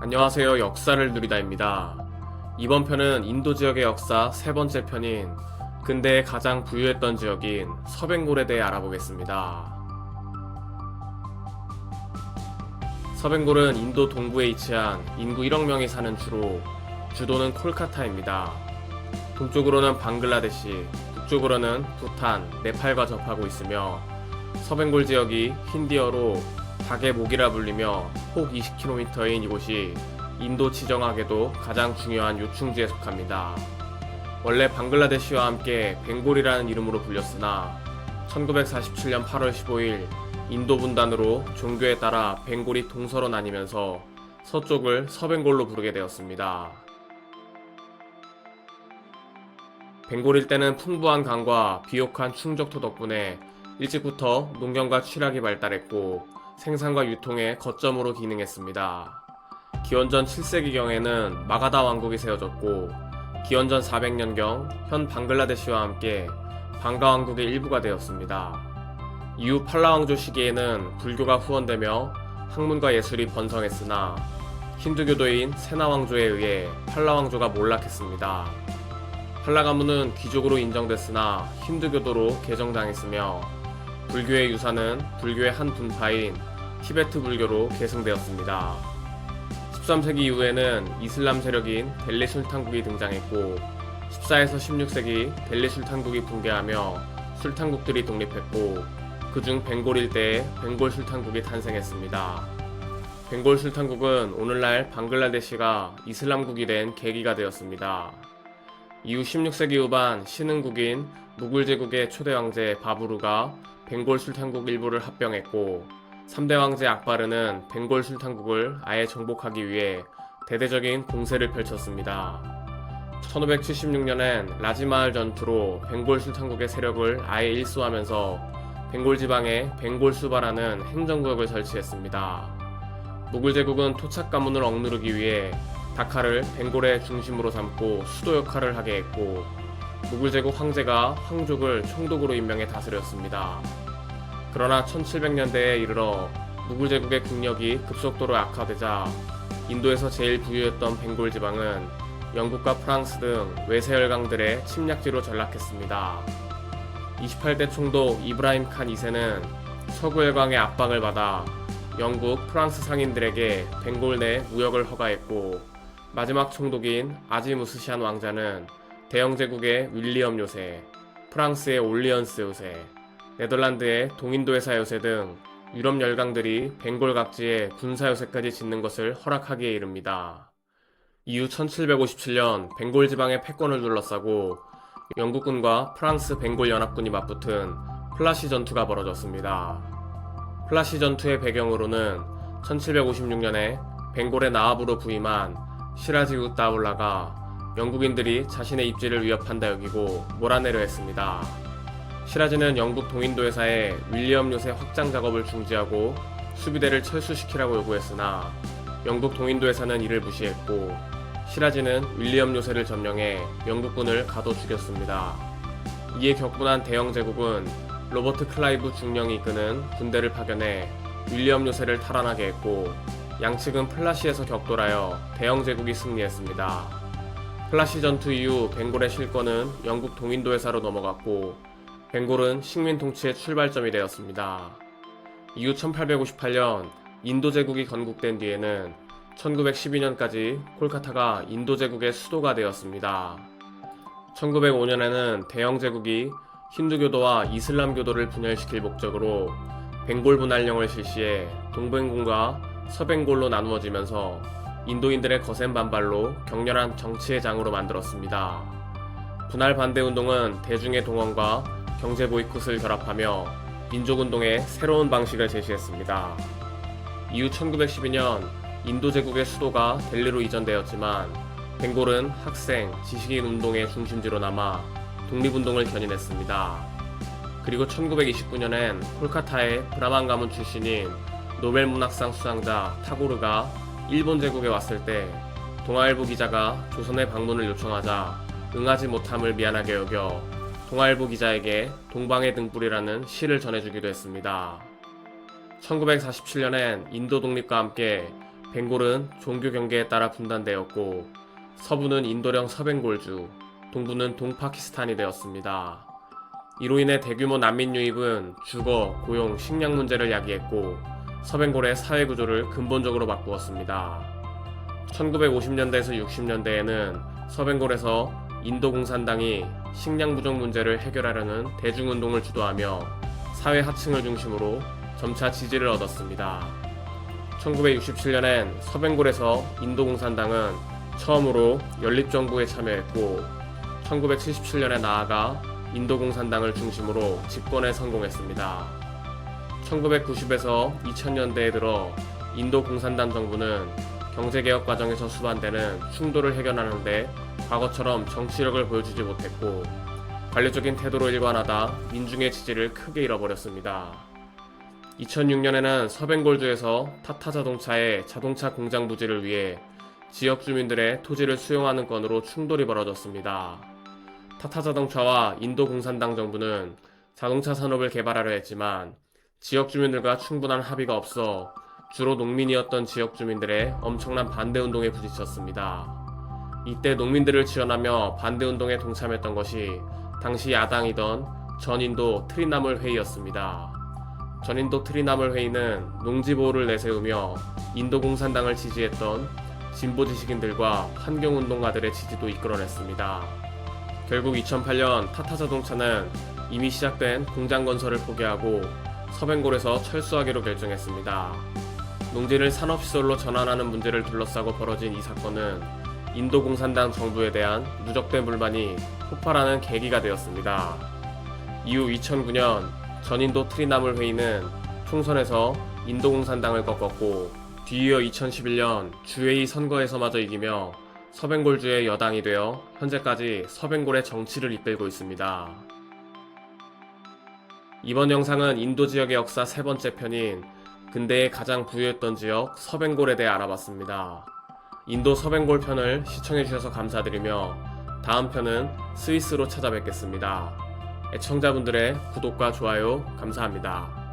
안녕하세요. 역사를 누리다입니다. 이번 편은 인도 지역의 역사 세 번째 편인 근대에 가장 부유했던 지역인 서벵골에 대해 알아보겠습니다. 서벵골은 인도 동부에 위치한 인구 1억 명이 사는 주로 주도는 콜카타입니다. 동쪽으로는 방글라데시, 북쪽으로는 부탄, 네팔과 접하고 있으며 서벵골 지역이 힌디어로 닭의 목이라 불리며 폭 20km인 이곳이 인도 지정학에도 가장 중요한 요충지에 속합니다. 원래 방글라데시와 함께 벵골이라는 이름으로 불렸으나 1947년 8월 15일 인도 분단으로 종교에 따라 벵골이 동서로 나뉘면서 서쪽을 서벵골로 부르게 되었습니다. 벵골 일대는 풍부한 강과 비옥한 충적토 덕분에 일찍부터 농경과 취락이 발달했고 생산과 유통의 거점으로 기능했습니다. 기원전 7세기경에는 마가다 왕국이 세워졌고 기원전 400년경 현 방글라데시와 함께 방가 왕국의 일부가 되었습니다. 이후 팔라 왕조 시기에는 불교가 후원되며 학문과 예술이 번성했으나 힌두교도인 세나 왕조에 의해 팔라 왕조가 몰락했습니다. 팔라 가문은 귀족으로 인정됐으나 힌두교도로 개정당했으며 불교의 유산은 불교의 한 분파인 티베트 불교로 계승되었습니다. 13세기 이후에는 이슬람 세력인 델리 술탄국이 등장했고 14에서 16세기 델리 술탄국이 붕괴하며 술탄국들이 독립했고 그중 벵골 일대에 벵골 술탄국이 탄생했습니다. 벵골 술탄국은 오늘날 방글라데시가 이슬람국이 된 계기가 되었습니다. 이후 16세기 후반 신흥국인 무굴 제국의 초대 왕제 바부르가 벵골 술탄국 일부를 합병했고 3대 왕제 악바르는 벵골 술탄국을 아예 정복하기 위해 대대적인 공세를 펼쳤습니다. 1576년엔 라지마을 전투로 벵골 술탄국의 세력을 아예 일수하면서 벵골 지방에 벵골 수바라는 행정구역을 설치했습니다. 무굴 제국은 토착 가문을 억누르기 위해 다카를 벵골의 중심으로 삼고 수도 역할을 하게 했고 무굴 제국 황제가 황족을 총독으로 임명해 다스렸습니다. 그러나 1700년대에 이르러 무굴 제국의 국력이 급속도로 악화되자 인도에서 제일 부유했던 벵골 지방은 영국과 프랑스 등 외세 열강들의 침략지로 전락했습니다. 28대 총독 이브라임 칸 2세는 서구 열강의 압박을 받아 영국, 프랑스 상인들에게 벵골 내 무역을 허가했고 마지막 총독인 아지무스시안 왕자는 대영 제국의 윌리엄 요새, 프랑스의 올리언스 요새, 네덜란드의 동인도 회사 요새 등 유럽 열강들이 벵골 각지에 군사 요새까지 짓는 것을 허락하기에 이릅니다. 이후 1757년 벵골 지방의 패권을 둘러싸고 영국군과 프랑스 벵골 연합군이 맞붙은 플라시 전투가 벌어졌습니다. 플라시 전투의 배경으로는 1756년에 벵골의 나압으로 부임한 시라지 우따울라가 영국인들이 자신의 입지를 위협한다 여기고 몰아내려 했습니다. 시라지는 영국 동인도 회사에 윌리엄 요새 확장 작업을 중지하고 수비대를 철수시키라고 요구했으나 영국 동인도 회사는 이를 무시했고 시라지는 윌리엄 요새를 점령해 영국군을 가둬 죽였습니다. 이에 격분한 대영 제국은 로버트 클라이브 중령이 이끄는 군대를 파견해 윌리엄 요새를 탈환하게 했고 양측은 플라시에서 격돌하여 대영 제국이 승리했습니다. 플라시 전투 이후 벵골의 실권은 영국 동인도 회사로 넘어갔고 벵골은 식민 통치의 출발점이 되었습니다. 이후 1858년 인도 제국이 건국된 뒤에는 1912년까지 콜카타가 인도 제국의 수도가 되었습니다. 1905년에는 대영 제국이 힌두교도와 이슬람교도를 분열시킬 목적으로 벵골 분할령을 실시해 동ben골과 서벵골로 나누어지면서 인도인들의 거센 반발로 격렬한 정치의 장으로 만들었습니다. 분할 반대 운동은 대중의 동원과 경제 보이콧을 결합하며 민족운동의 새로운 방식을 제시했습니다. 이후 1912년 인도 제국의 수도가 델리로 이전되었지만 벵골은 학생, 지식인 운동의 중심지로 남아 독립운동을 견인했습니다. 그리고 1929년엔 콜카타의 브라만 가문 출신인 노벨 문학상 수상자 타고르가 일본 제국에 왔을 때 동아일보 기자가 조선의 방문을 요청하자 응하지 못함을 미안하게 여겨 동아일보 기자에게 동방의 등불이라는 시를 전해주기도 했습니다. 1947년엔 인도 독립과 함께 벵골은 종교 경계에 따라 분단되었고 서부는 인도령 서벵골주, 동부는 동파키스탄이 되었습니다. 이로 인해 대규모 난민 유입은 주거, 고용, 식량 문제를 야기했고 서벵골의 사회 구조를 근본적으로 바꾸었습니다. 1950년대에서 60년대에는 서벵골에서 인도 공산당이 식량 부족 문제를 해결하려는 대중운동을 주도하며 사회 하층을 중심으로 점차 지지를 얻었습니다. 1967년엔 서벵골에서 인도 공산당은 처음으로 연립정부에 참여했고 1977년에 나아가 인도 공산당을 중심으로 집권에 성공했습니다. 1990에서 2000년대에 들어 인도 공산당 정부는 경제개혁 과정에서 수반되는 충돌을 해결하는데 과거처럼 정치력을 보여주지 못했고 관료적인 태도로 일관하다 민중의 지지를 크게 잃어버렸습니다. 2006년에는 서ben골주에서 타타 자동차의 자동차 공장 부지를 위해 지역 주민들의 토지를 수용하는 건으로 충돌이 벌어졌습니다. 타타 자동차와 인도 공산당 정부는 자동차 산업을 개발하려 했지만 지역 주민들과 충분한 합의가 없어 주로 농민이었던 지역 주민들의 엄청난 반대 운동에 부딪혔습니다. 이때 농민들을 지원하며 반대 운동에 동참했던 것이 당시 야당이던 전인도 트리나물 회의였습니다. 전인도 트리나물 회의는 농지 보호를 내세우며 인도 공산당을 지지했던 진보 지식인들과 환경 운동가들의 지지도 이끌어냈습니다. 결국 2008년 타타 자동차는 이미 시작된 공장 건설을 포기하고 서ben골에서 철수하기로 결정했습니다. 농지를 산업시설로 전환하는 문제를 둘러싸고 벌어진 이 사건은 인도 공산당 정부에 대한 누적된 불만이 폭발하는 계기가 되었습니다. 이후 2009년 전인도 트리나물 회의는 총선에서 인도 공산당을 꺾었고 뒤이어 2011년 주회의 선거에서마저 이기며 서ben골주의 여당이 되어 현재까지 서ben골의 정치를 이끌고 있습니다. 이번 영상은 인도 지역의 역사 세 번째 편인 근대에 가장 부유했던 지역 서ben골에 대해 알아봤습니다. 인도 서ben골 편을 시청해주셔서 감사드리며 다음 편은 스위스로 찾아뵙겠습니다. 애청자분들의 구독과 좋아요 감사합니다.